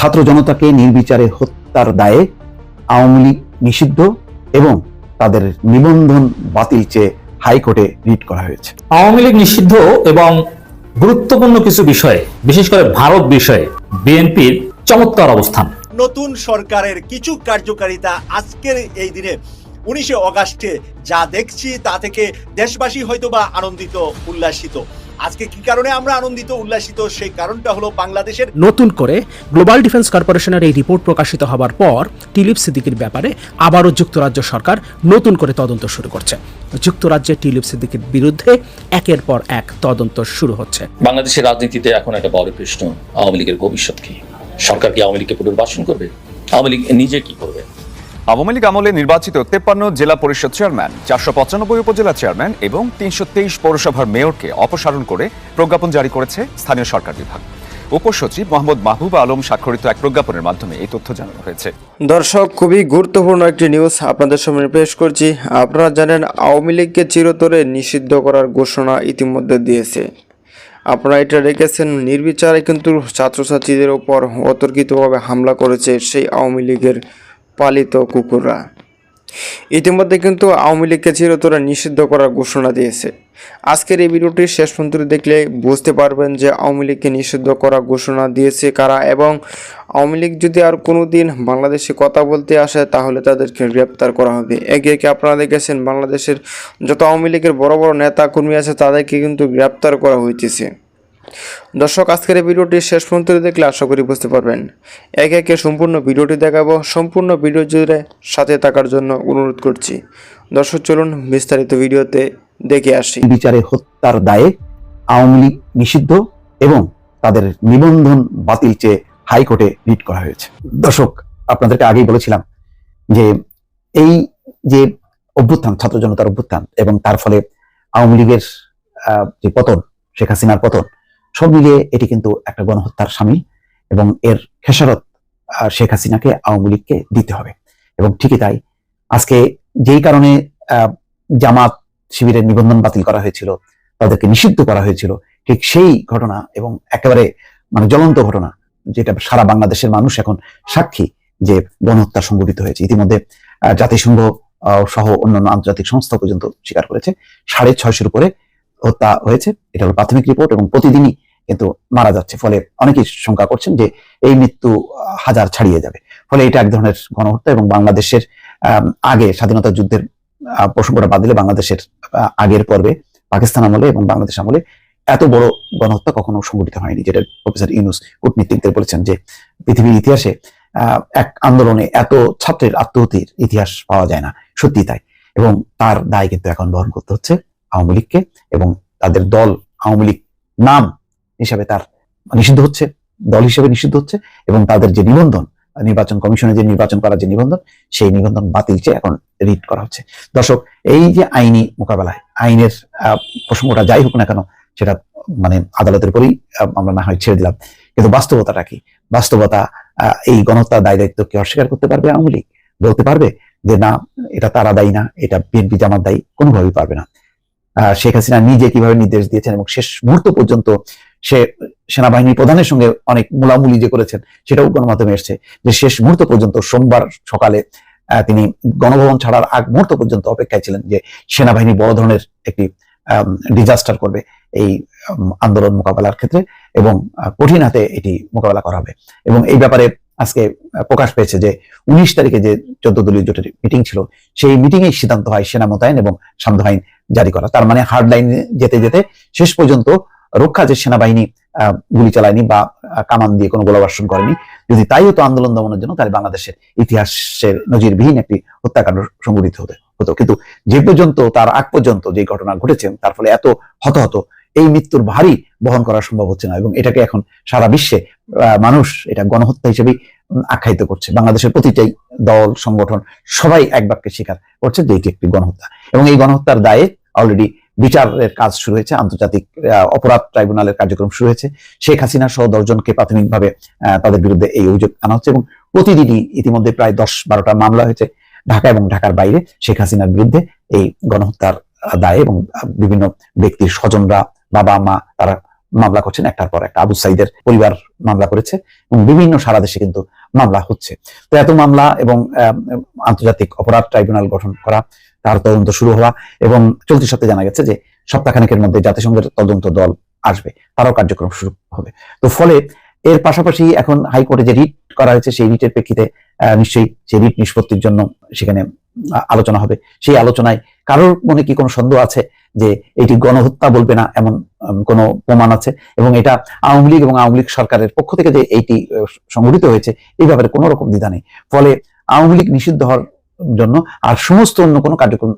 ছাত্র জনতাকে নির্বিচারে হত্যার দায়ে আওয়ামী লীগ নিষিদ্ধ এবং তাদের নিবন্ধন বাতিল চেয়ে হাইকোর্টে রিট করা হয়েছে। আওয়ামী লীগ নিষিদ্ধ এবং গুরুত্বপূর্ণ কিছু বিষয়ে বিশেষ করে ভারত বিষয়ে বিএনপির চমৎকার অবস্থান। নতুন সরকারের কিছু কার্যকারিতা আজকের এই দিনে উনিশে অগাস্টে যা দেখছি তা থেকে দেশবাসী হয়তোবা আনন্দিত উল্লাসিত। আজকে কি কারণে আমরা আনন্দিত উল্লাসিত? সেই কারণটা হলো বাংলাদেশের নতুন করে গ্লোবাল ডিফেন্স কর্পোরেশনের এই রিপোর্ট প্রকাশিত হবার পর টিলিপ সিদ্দিকির ব্যাপারে আবারও যুক্তরাজ্য সরকার নতুন করে তদন্ত শুরু করছে। যুক্তরাজ্যে টিলিপ সিদ্দিকির বিরুদ্ধে একের পর এক তদন্ত শুরু হচ্ছে। বাংলাদেশের রাজনীতিতে এখন একটা বড় প্রশ্ন আওয়ামী লীগের ভবিষ্যৎ কি? সরকার কি আওয়ামী লীগকে পুনর্বাসন করবে? আওয়ামী লীগ নিজে কি করবে? আওয়ামী লীগ আমলে নির্বাচিত তেপ্পান্ন জেলা পরিষদ চেয়ারম্যান, চারশো পঁচানব্বই উপজেলা চেয়ারম্যান এবং তিনশো তেইশ পৌরসভার মেয়রকে অপসারণ করে প্রজ্ঞাপন জারি করেছে স্থানীয় সরকার বিভাগ। উপসচিব মোহাম্মদ মাহবুব আলম স্বাক্ষরিত এক প্রজ্ঞাপনের মাধ্যমে এই তথ্য জানানো হয়েছে। দর্শক, খুবই গুরুত্বপূর্ণ একটি নিউজ আপনাদের সামনে পেশ করছি। আপনারা জানেন, আওয়ামী লীগকে চিরতরে নিষিদ্ধ করার ঘোষণা ইতিমধ্যে দিয়েছে। আপনারা এটা রেখেছেন, নির্বিচারে কিন্তু ছাত্রছাত্রীদের ওপর অতর্কিতভাবে হামলা করেছে সেই আওয়ামী লীগের পালিত কুকুররা। ইতিমধ্যে কিন্তু আওয়ামী লীগকে চিরতরা নিষিদ্ধ করার ঘোষণা দিয়েছে। আজকের এই ভিডিওটি শেষ পর্যন্ত দেখলে বুঝতে পারবেন যে আওয়ামী লীগকে নিষিদ্ধ করার ঘোষণা দিয়েছে কারা এবং আওয়ামী লীগ যদি আর কোনো দিন বাংলাদেশে কথা বলতে আসে, তাহলে তাদেরকে গ্রেপ্তার করা হবে। একে একে আপনারা দেখেছেন বাংলাদেশের যত আওয়ামী লীগের বড় বড় নেতা কর্মী আছে, তাদেরকে কিন্তু গ্রেপ্তার করা হইতেছে। দর্শক, আজকের এই ভিডিওটি শেষ পর্যন্ত দেখলে আশা করি বুঝতে পারবেন। একে একে সম্পূর্ণ ভিডিওটি দেখাবো, সম্পূর্ণ ভিডিও জুড়ে সাথে থাকার জন্য অনুরোধ করছি। দর্শক, চলুন বিস্তারিত ভিডিওতে দেখে আসি। বিচারে হত্যার দায়ে আওয়ামী লীগ নিষিদ্ধ এবং তাদের নিবন্ধন বাতিল চেয়ে হাইকোর্টে রিট করা হয়েছে। দর্শক, আপনাদেরকে আগেই বলেছিলাম যে এই যে অভ্যুত্থান ছাত্র জনতার অভ্যুত্থান এবং তার ফলে আওয়ামী লীগের যে পতন, শেখ হাসিনার পতন সব মিলিয়ে এটি কিন্তু একটা গণহত্যার সামিল এবং এর খেসারত শেখ হাসিনাকে, আওয়ামী লীগকে দিতে হবে। এবং ঠিকই তাই। আজকে যেই কারণে জামাত শিবিরের নিবন্ধন বাতিল করা হয়েছিল, তাদেরকে নিষিদ্ধ করা হয়েছিল, ঠিক সেই ঘটনা এবং একেবারে মানে জ্বলন্ত ঘটনা, যেটা সারা বাংলাদেশের মানুষ এখন সাক্ষী যে গণহত্যা সংঘটিত হয়েছে। ইতিমধ্যে জাতিসংঘ সহ অন্যান্য আন্তর্জাতিক সংস্থা পর্যন্ত স্বীকার করেছে, সাড়ে ছয়শোর উপরে হত্যা হয়েছে। এটা হলো প্রাথমিক রিপোর্ট এবং প্রতিদিনই কিন্তু মারা যাচ্ছে। ফলে অনেকেই শঙ্কা করছেন যে এই মৃত্যু হাজার ছাড়িয়ে যাবে। ফলে এটা এক ধরনের গণহত্যা এবং বাংলাদেশের আগে স্বাধীনতা যুদ্ধের প্রসঙ্গটা বাদ দিলে বাংলাদেশের আগের পর্বে পাকিস্তান আমলে এবং বাংলাদেশ আমলে এত বড় গণহত্যা কখনো সংঘটিত হয়নি, যেটা প্রফেসর ইউনুস কূটনীতিকদের বলেছেন যে পৃথিবীর ইতিহাসে এক আন্দোলনে এত ছাত্রের আত্মহতির ইতিহাস পাওয়া যায় না। সত্যি তাই। এবং তার দায় কিন্তু এখন বহন করতে হচ্ছে। আওয়ামী লীগকে এবং তাদের দল আওয়ামী লীগ নাম হিসাবে তার নিষিদ্ধ হচ্ছে, দল হিসেবে নিষিদ্ধ হচ্ছে এবং তাদের যে নিবন্ধন, নির্বাচন কমিশনে যে নির্বাচন করার যে নিবন্ধন, সেই নিবন্ধন বাতিল চেয়ে এখন রিট করা হচ্ছে। দর্শক, এই যে আইনি মোকাবেলায়, আইনের প্রসঙ্গটা যাই হোক না কেন, সেটা মানে আদালতের উপরেই আমরা না হয় ছেড়ে দিলাম। কিন্তু বাস্তবতাটা কি? বাস্তবতা এই গণহত্যার দায় দায়িত্ব কি অস্বীকার করতে পারবে আওয়ামী লীগ? বলতে পারবে যে, না, এটা তারা দায়ী না, এটা বিএনপি জামাত দায়ী, কোনোভাবেই পারবে না। শেখ হাসিনা নিজে কীভাবে নির্দেশ দিয়েছেন এবং শেষ মুহূর্ত পর্যন্ত সে সেনাবাহিনীর প্রধানের সঙ্গে অনেক মুলামুলি যে করেছেন, সেটাও গণমাধ্যমে এসছে যে শেষ মুহূর্ত পর্যন্ত সোমবার সকালে তিনি গণভবন ছাড়ার আগ মুহূর্ত পর্যন্ত অপেক্ষায় ছিলেন যে সেনাবাহিনী বড় ধরনের একটি ডিজাস্টার করবে এই আন্দোলন মোকাবেলার ক্ষেত্রে এবং কঠিন হাতে এটি মোকাবেলা করা হবে। এবং এই ব্যাপারে আজকে প্রকাশ পেয়েছে যে উনিশ তারিখে যে চোদ্দ দলীয় জোটের মিটিং ছিল, সেই মিটিং এর সিদ্ধান্ত হয় সেনা মোতায়েন এবং সান্ধ্য আইন জারি করা। তার মানে হার্ড লাইনে যেতে যেতে শেষ পর্যন্ত রক্ষা যে সেনাবাহিনী গুলি চালায়নি বা কামান দিয়ে কোনো গোলাবর্ষণ করেনি, যদি তাই হতো আন্দোলন দমনের জন্য, তাহলে বাংলাদেশের ইতিহাসের নজিরবিহীন একটি হত্যাকাণ্ড সংঘটিত হতে হতো। কিন্তু যে পর্যন্ত, তার আগ পর্যন্ত যে ঘটনা ঘটেছে, তার ফলে এত হতাহত এই মৃত্যুর ভারী বহন করা সম্ভব হচ্ছে না এবং এটাকে এখন সারা বিশ্বে মানুষ এটা গণহত্যা হিসেবেই আখ্যায়িত করছে। বাংলাদেশের প্রতিটাই দল, সংগঠন সবাই এক বাক্যে স্বীকার করছে যে এটি একটি গণহত্যা। এবং এই গণহত্যার দায়ে অলরেডি বিচারের কাজ শুরু হয়েছে, আন্তর্জাতিক অপরাধ ট্রাইব্যুনালের কার্যক্রম শুরু হয়েছে। শেখ হাসিনা সহ দশজনকে প্রাথমিকভাবে তাদের বিরুদ্ধে এই অভিযোগ আনা হচ্ছে এবং প্রতিদিনই ইতিমধ্যে প্রায় দশ বারোটা মামলা হয়েছে ঢাকা এবং ঢাকার বাইরে শেখ হাসিনার বিরুদ্ধে এই গণহত্যার দায়ে এবং বিভিন্ন ব্যক্তির স্বজনরা, বাবা, মা, তারা মামলা করছেন একটার পর একটা। আবু সাইদের পরিবার মামলা করেছে এবং বিভিন্ন সারা দেশে কিন্তু মামলা হচ্ছে। তো এত মামলা এবং আন্তর্জাতিক অপরাধ ট্রাইব্যুনাল গঠন করা, তার তদন্ত শুরু হওয়া এবং চলতি সপ্তাহে জানা গেছে যে সপ্তাহখানেকের মধ্যে জাতিসংঘের তদন্ত দল আসবে। তারাও কার্যক্রম শুরু হবে। তো ফলে এর পাশাপাশি এখন হাইকোর্টে যে রিট করা হয়েছে, সেই রিটের প্রেক্ষিতে নিশ্চয়ই সেই রিট নিষ্পত্তির জন্য সেখানে আলোচনা হবে। সেই আলোচনায় কারোর মনে কি কোনো সন্দেহ আছে যে এটি গণহত্যা বলবে না এমন কোন প্রমাণ আছে? এবং এটা আওয়ামী লীগ এবং আওয়ামী লীগ সরকারের পক্ষ থেকে যে এইটি সংগঠিত হয়েছে, এই ব্যাপারে কোনো রকম দ্বিধা নেই। ফলে আওয়ামী লীগ নিষিদ্ধ হওয়ার জন্য আর সমস্ত অন্য কোনো কার্যক্রম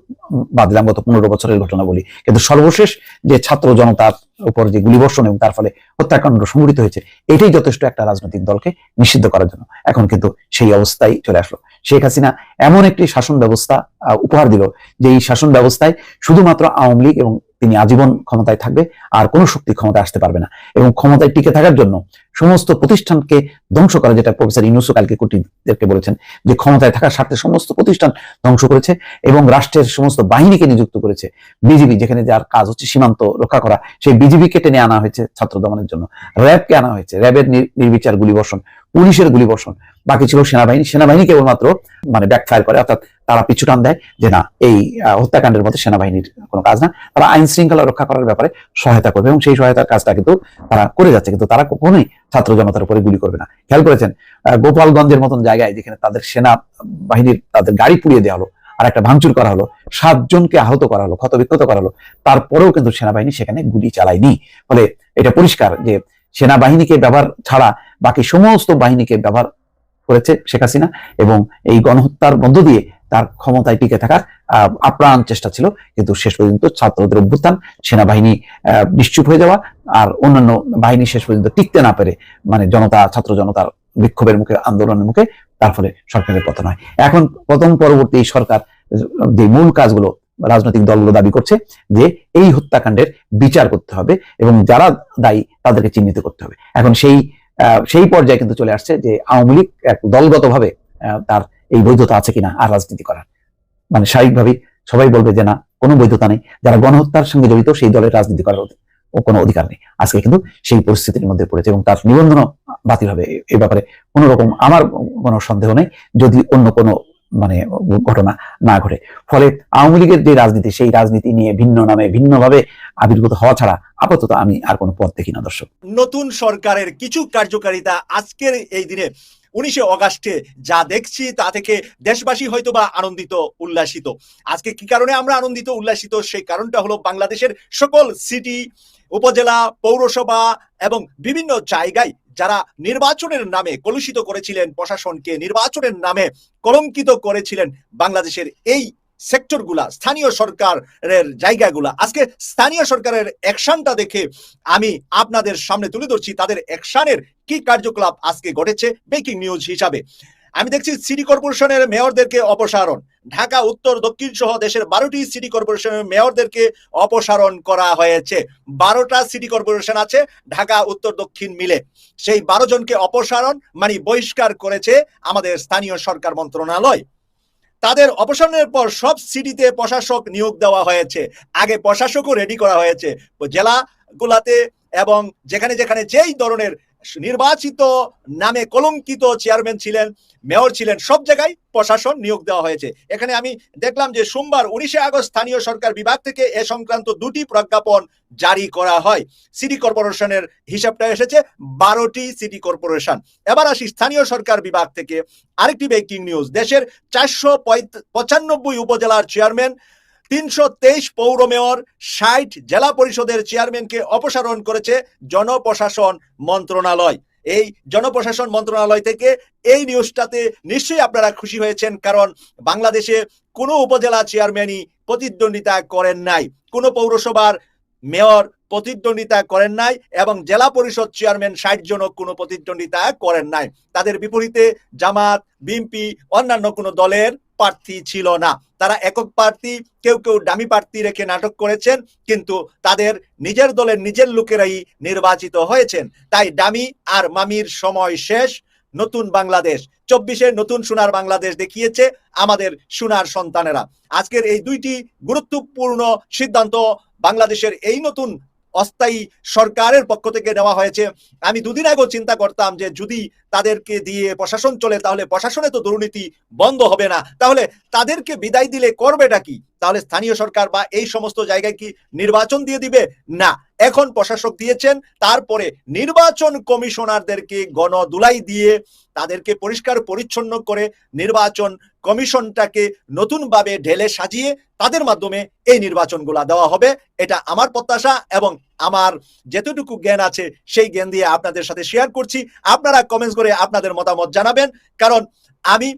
বাদ দিলাম, গত পনেরো বছরের ঘটনা বলি। কিন্তু সর্বশেষ যে ছাত্র জনতার উপর যে গুলিবর্ষণ এবং তার ফলে হত্যাকাণ্ড সংঘটিত হয়েছে, এটাই যথেষ্ট একটা রাজনৈতিক দলকে নিষিদ্ধ করার জন্য। এখন কিন্তু সেই অবস্থায় চলে আসলো। শেখ হাসিনা এমন একটি শাসন ব্যবস্থা উপহার দিল যে এই শাসন ব্যবস্থায় শুধুমাত্র আওয়ামী লীগ এবং তিনি আজীবন ক্ষমতায় থাকবে, আর কোনো শক্তি ক্ষমতায় আসতে পারবে না। এবং ক্ষমতায় টিকে থাকার জন্য সমস্ত প্রতিষ্ঠানকে ধ্বংস করা, যেটা প্রফেসর ইউনুসু কালকে কুটিদেরকে বলেছেন, যে ক্ষমতায় থাকার স্বার্থে সমস্ত প্রতিষ্ঠান ধ্বংস করেছে এবং রাষ্ট্রের সমস্ত বাহিনীকে নিযুক্ত করেছে। বিজিবি, যেখানে যার কাজ হচ্ছে সীমান্ত রক্ষা করা, সেই বিজিবিকে টেনে আনা হয়েছে ছাত্র দমনের জন্য। র্যাবকে আনা হয়েছে। র্যাবের নির- নির্বিচার গুলিবর্ষণ। পুলিশের গুলিবর্ষণ। বাকি ছিল সেনাবাহিনী। সেনাবাহিনী কেবলমাত্র মানে ব্যাকফায়ার করে, অর্থাৎ তারা পিছু টান দেয় যে না, এই হত্যাকাণ্ডের মধ্যে সেনাবাহিনীর কোনো কাজ না। তারা আইন শৃঙ্খলা রক্ষা করার ব্যাপারে সহায়তা করবে এবং সেই সহায়তার কাজটা কিন্তু তারা করে যাচ্ছে। কিন্তু তারা কখনোই ছাত্র জনতার উপরে গুলি করবে না। খেয়াল করেছেন? গোপালগঞ্জের মতন জায়গায় যেখানে তাদের সেনা বাহিনীর তাদের গাড়ি পুড়িয়ে দেওয়া হলো আর একটা ভাঙচুর করা হলো, সাতজনকে আহত করা হলো, ক্ষতবিক্ষত করা হলো, তারপরেও কিন্তু সেনাবাহিনী সেখানে গুলি চালায়নি। ফলে এটা পরিষ্কার যে সেনাবাহিনীকে ব্যবহার ছাড়া বাকি সমস্ত বাহিনীকে ব্যবহার করেছে শেখ হাসিনা এবং এই গণহত্যার মধ্য দিয়ে তার ক্ষমতায় টিকে থাকার আপ্রাণ চেষ্টা ছিল। কিন্তু শেষ পর্যন্ত ছাত্রদের অভ্যুত্থান, সেনাবাহিনী নিশ্চুপ হয়ে যাওয়া আর অন্যান্য বাহিনী শেষ পর্যন্ত টিকতে না পেরে মানে জনতা, ছাত্র জনতার বিক্ষোভের মুখে, আন্দোলনের মুখে তার ফলে সরকারের পতন হয়। এখন প্রথম পরবর্তী সরকার, যে মূল কাজগুলো রাজনৈতিক দলগুলো দাবি করছে যে এই হত্যাকাণ্ডের বিচার করতে হবে এবং যারা দায়ী তাদেরকে চিহ্নিত করতে হবে। এখন সেই সেই পর্যায়ে কিন্তু চলে আসছে যে আওয়ামী লীগ দলগতভাবে তার এই বৈধতা আছে কিনা আর রাজনীতি করার। মানে স্বাভাবিকভাবেই সবাই বলবে যে না, কোনো বৈধতা নেই। যারা গণহত্যার সঙ্গে জড়িত, সেই দলের রাজনীতি করার কোনো অধিকার নেই। আজকে কিন্তু সেই পরিস্থিতির মধ্যে পড়েছে এবং তার নিবন্ধনও বাতিল হবে। এ- ব্যাপারে কোনো রকম, আমার কোনো সন্দেহ নেই। যদি অন্য কোনো মানে ঘটনা না ঘটে। ফলে আওয়ামী লীগের যে রাজনীতি, সেই রাজনীতি নিয়ে ভিন্ন নামে ভিন্নভাবে আবির্ভূত হওয়া ছাড়া আপাতত আমি আর কোনো পথ দেখি না, দর্শক। নতুন সরকারের কিছু কার্যকারিতা আজকের এই দিনে, উনিশে অগাস্টে যা দেখছি তা থেকে দেশবাসী হয়তো বা আনন্দিত, উল্লাসিত। আজকে কি কারণে আমরা আনন্দিত, উল্লাসিত? সেই কারণটা হলো বাংলাদেশের সকল সিটি উপজেলা, পৌরসভা এবং বিভিন্ন জায়গায় যারা নির্বাচনের নামে কলুষিত করেছিলেন, প্রশাসনকে নির্বাচনের নামে কলঙ্কিত করেছিলেন বাংলাদেশের এই সেক্টরগুলা, স্থানীয় সরকারের জায়গাগুলা। আজকে স্থানীয় সরকারের অ্যাকশনটা দেখে আমি আপনাদের সামনে তুলে ধরছি, তাদের অ্যাকশনের কি কার্যকলাপ আজকে ঘটেছে ব্রেকিং নিউজ হিসাবে। আমি দেখছি সিটি কর্পোরেশনের মেয়রদেরকে অপসারণ। ঢাকা, উত্তর, দক্ষিণ সহ দেশের বারোটি সিটি কর্পোরেশনের মেয়রদেরকে অপসারণ করা হয়েছে। বারোটা সিটি কর্পোরেশন আছে, ঢাকা, উত্তর, দক্ষিণ মিলে। সেই বারো জনকে অপসারণ মানে বহিষ্কার করেছে আমাদের স্থানীয় সরকার মন্ত্রণালয়। তাদের অপসারণের পর সব সিটিতে প্রশাসক নিয়োগ দেওয়া হয়েছে। আগে প্রশাসকও রেডি করা হয়েছে। জেলাগুলাতে এবং যেখানে যেখানে যেই ধরনের নির্বাচিত নামে কলঙ্কিত চেয়ারম্যান ছিলেন, মেয়র ছিলেন, সব জায়গায় প্রশাসন নিয়োগ দেওয়া হয়েছে। এখানে আমি দেখলাম যে সোমবার উনিশে আগস্ট স্থানীয় সরকার বিভাগ থেকে এ সংক্রান্ত দুটি প্রজ্ঞাপন জারি করা হয়। সিটি কর্পোরেশনের হিসাবটা এসেছে, বারোটি সিটি কর্পোরেশন। এবার আসি স্থানীয় সরকার বিভাগ থেকে আরেকটি ব্রেকিং নিউজ দেশের চারশো পঁচানব্বই উপজেলার চেয়ারম্যান তিনশো তেইশ পৌর মেয়র ষাট জেলা পরিষদের চেয়ারম্যানকে অপসারণ করেছে জনপ্রশাসন মন্ত্রণালয়। এই জনপ্রশাসন মন্ত্রণালয় থেকে এই নিউজটাতে নিশ্চয়ই আপনারা খুশি হয়েছেন, কারণ বাংলাদেশে কোনো উপজেলা চেয়ারম্যানই প্রতিদ্বন্দ্বিতা করেন নাই। কোনো পৌরসভার মেয়র প্রতিদ্বন্দ্বিতা করেন নাই এবং জেলা পরিষদ চেয়ারম্যান ষাট জনও কোনো প্রতিদ্বন্দ্বিতা করেন নাই। তাদের বিপরীতে জামাত, বিএনপি, অন্যান্য কোনো দলের প্রার্থী ছিল না। তারা একক প্রার্থী, কেউ কেউ ডামি প্রার্থী রেখে নাটক করেছেন, কিন্তু তাদের নিজের দলের নিজের লোকেরাই নির্বাচিত হয়েছেন। তাই ডামি আর মামির সময় শেষ, নতুন বাংলাদেশ। চব্বিশে নতুন সোনার বাংলাদেশ দেখিয়েছে আমাদের সোনার সন্তানেরা। আজকের এই দুইটি গুরুত্বপূর্ণ সিদ্ধান্ত বাংলাদেশের এই নতুন অস্থায়ী সরকারের পক্ষ থেকে নেওয়া হয়েছে। আমি দুদিন আগেও চিন্তা করতাম যে যদি তাদেরকে দিয়ে প্রশাসন চলে, তাহলে প্রশাসনে তো দুর্নীতি বন্ধ হবে না। তাহলে তাদেরকে বিদায় দিলে করবেটা কি? তাহলে স্থানীয় সরকার বা এই সমস্ত জায়গায় কি নির্বাচন দিয়ে দিবে? না। এখন প্রশাসক দিয়েছেন, তারপরে নির্বাচন কমিশনারদেরকে গণদুলাই দিয়ে তাদেরকে পরিষ্কার পরিচ্ছন্ন করে নির্বাচন কমিশনটাকে নতুনভাবে ঢেলে সাজিয়ে তাদের মাধ্যমে এই নির্বাচনগুলা দেওয়া হবে। এটা আমার প্রত্যাশা এবং আমার যেতটুকু জ্ঞান আছে, সেই জ্ঞান দিয়ে আপনাদের সাথে শেয়ার করছি। আপনারা কমেন্টস করে আপনাদের মতামত জানাবেন। কারণ আমি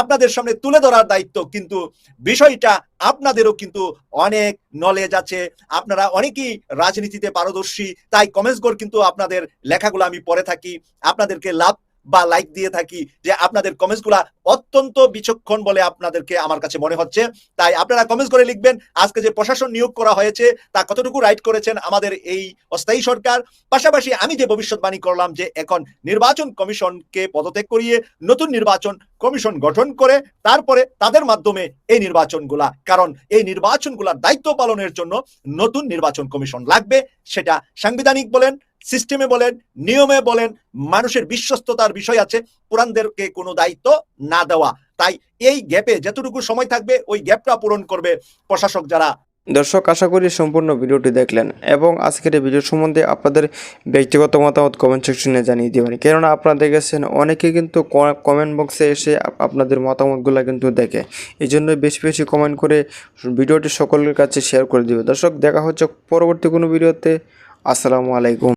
আপনাদের সামনে তুলে ধরার দায়িত্ব, কিন্তু বিষয়টা আপনাদেরও কিন্তু অনেক নলেজ আছে। আপনারা অনেকেই রাজনীতিতে পারদর্শী, তাই কমেন্টস করে কিন্তু আপনাদের লেখাগুলো আমি পড়ে থাকি। আপনাদেরকে লাভ বা লাইক দিয়ে থাকি যে আপনাদের কমেন্টসগুলা অত্যন্ত বিচক্ষণ বলে আপনাদেরকে আমার কাছে মনে হচ্ছে। তাই আপনারা কমেন্টস করে লিখবেন, আজকে যে প্রশাসন নিয়োগ করা হয়েছে, তা কতটুকু রাইট করেছেন আমাদের এই অস্থায়ী সরকার। পাশাপাশি আমি যে ভবিষ্যৎবাণী করলাম যে এখন নির্বাচন কমিশনকে পদত্যাগ করিয়ে নতুন নির্বাচন কমিশন গঠন করে তারপরে তাদের মাধ্যমে এই নির্বাচনগুলা, কারণ এই নির্বাচনগুলার দায়িত্ব পালনের জন্য নতুন নির্বাচন কমিশন লাগবে। সেটা সাংবিধানিক বলেন, সিস্টেমে বলেন, নিয়মে বলেন, মানুষের বিশ্বস্ততার বিষয় আছে পুরানদেরকে কোনো দায়িত্ব না দেওয়া। তাই এই গ্যাপে যতটুকু সময় থাকবে, ওই গ্যাপটা পূরণ করবে প্রশাসক যারা দর্শক, আশা করি সম্পূর্ণ ভিডিওটি দেখলেন এবং আজকের এই ভিডিও সম্বন্ধে আপনাদের ব্যক্তিগত মতামত কমেন্ট সেকশনে জানিয়ে দেবেন। কেননা আপনারা দেখেছেন অনেকে কিন্তু কমেন্ট বক্সে এসে আপনাদের মতামতগুলো কিন্তু দেখে। এই জন্য বেশি বেশি কমেন্ট করে ভিডিওটি সকলের কাছে শেয়ার করে দিবে। দর্শক, দেখা হচ্ছে পরবর্তী কোনো ভিডিওতে। আসসালামু আলাইকুম।